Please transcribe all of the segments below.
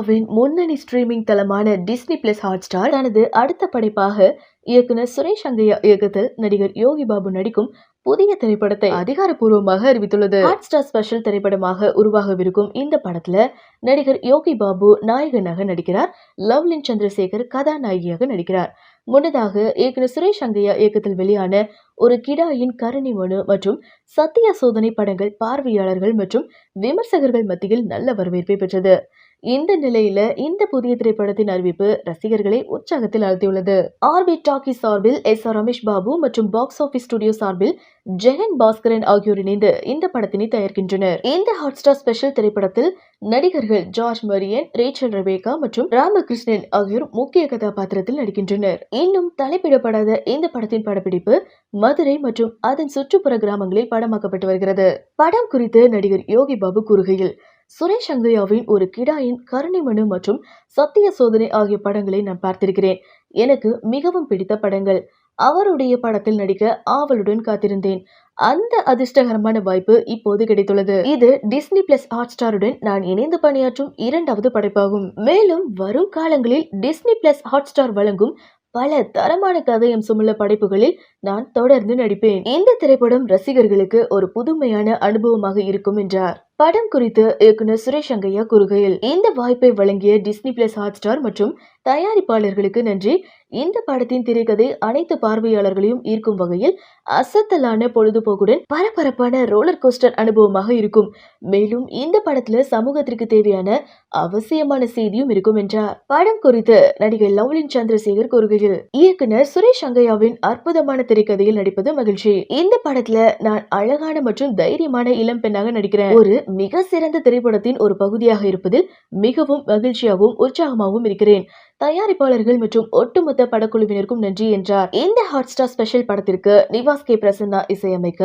இந்தியாவின் முன்னணி ஸ்ட்ரீமிங் தளமான டிஸ்னி பிளஸ் ஹாட் ஸ்டார் தனது அடுத்த படைப்பாக இயக்குனர் சுரேஷ் அங்கையா இயக்கத்தில் நடிகர் யோகி பாபு நடிக்கும் புதிய திரைப்படத்தை அதிகாரப்பூர்வமாக அறிவித்துள்ளது. ஹாட் ஸ்டார் ஸ்பெஷல் திரைப்படமாக உருவாகவிருக்கும் இந்த படத்துல நடிகர் யோகி பாபு நாயகனாக நடிக்கிறார். லவ்லின் சந்திரசேகர் கதாநாயகியாக நடிக்கிறார். முன்னதாக இயக்குனர் சுரேஷ் அங்கையா இயக்கத்தில் வெளியான ஒரு கிடாயின் கருணி மனு மற்றும் சத்திய சோதனை படங்கள் பார்வையாளர்கள் மற்றும் விமர்சகர்கள் மத்தியில் நல்ல வரவேற்பை பெற்றது. இந்த நிலையில இந்த புதிய திரைப்படத்தின் அறிவிப்பு ரசிகர்களை உற்சாகத்தில் அழுத்தியுள்ளது ஆர்பி டாக்கி சார்பில் எஸ் ஆர் ரமேஷ் பாபு மற்றும் பாக்ஸ் ஆபீஸ் ஸ்டுடியோ சார்பில் ஜெகன் பாஸ்கரன் ஆகியோர் இணைந்து இந்த படத்தினை தயாரிக்கின்றனர். இந்த ஹாட்ஸ்டார் ஸ்பெஷல் திரைப்படத்தில் நடிகர்கள் ஜார்ஜ் மரியன் ரேச்சல் ரவேகா மற்றும் ராமகிருஷ்ணன் ஆகியோர் முக்கிய கதாபாத்திரத்தில் நடிக்கின்றனர். இன்னும் தலைப்பிடப்படாத இந்த படத்தின் படப்பிடிப்பு மதுரை மற்றும் அதன் சுற்றுப்புற கிராமங்களில் படமாக்கப்பட்டு வருகிறது. படம் குறித்து நடிகர் யோகி பாபு கூறுகையில் சுரேஷ் அங்கையாவின் ஒரு கிடாயின் கருணை மனு மற்றும் சத்திய சோதனை ஆகிய படங்களை நான் பார்த்திருக்கிறேன். எனக்கு மிகவும் பிடித்த படங்கள். அவருடைய படத்தில் நடிக்க ஆவலுடன் காத்திருந்தேன். அந்த அதிர்ஷ்டகரமான வாய்ப்பு இப்போது கிடைத்துள்ளது. இது டிஸ்னி பிளஸ் ஹாட் ஸ்டாருடன் நான் இணைந்து பணியாற்றும் இரண்டாவது படைப்பாகும். மேலும் வரும் காலங்களில் டிஸ்னி பிளஸ் ஹாட் ஸ்டார் வழங்கும் பல தரமான கதையம்சமுள்ள படைப்புகளில் நான் தொடர்ந்து நடிப்பேன். இந்த திரைப்படம் ரசிகர்களுக்கு ஒரு புதுமையான அனுபவமாக இருக்கும் என்றார். படம் குறித்து இயக்குனர் சுரேஷ் அங்கையா கூறுகையில் இந்த வாய்ப்பை வழங்கிய டிஸ்னி பிளஸ் ஹாட் ஸ்டார் மற்றும் தயாரிப்பாளர்களுக்கு நன்றி. இந்த படத்தின் திரைக்கதை அனைத்து பார்வையாளர்களையும் ஈர்க்கும் வகையில் அசத்தலான பொழுதுபோக்குடன் பரபரப்பான ரோலர் கோஸ்டர் அனுபவமாக இருக்கும். மேலும் இந்த படத்துல சமூகத்திற்கு தேவையான அவசியமான செய்தியும் இருக்கும் என்றார். படம் குறித்து நடிகை லவ்லின் சந்திரசேகர் கூறுகையில் இயக்குனர் சுரேஷ் அங்கையாவின் அற்புதமான திரைக்கதையில் நடிப்பது மகிழ்ச்சி. இந்த படத்துல நான் அழகான மற்றும் தைரியமான இளம் பெண்ணாக நடிக்கிறேன். ஒரு மிக சிறந்த திரைப்படத்தின் ஒரு பகுதியாக இருப்பதில் மிகவும் மகிழ்ச்சியாகவும் உற்சாகமாகவும் இருக்கிறேன். தயாரிப்பாளர்கள் மற்றும் ஒட்டுமொத்த படக்குழுவினருக்கும் நன்றி என்றார். இந்த ஹாட் ஸ்டார் ஸ்பெஷல் படத்திற்கு நிவாஸ் கே. பிரசன்னா இசையமைக்க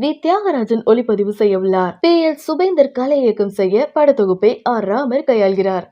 வி. தியாகராஜன் ஒளிப்பதிவு செய்ய உள்ளார். பி. எல். சுபேந்தர் கலை இயக்கம் செய்ய படத்தொகுப்பை ஆர். ராமர் கையாள்கிறார்.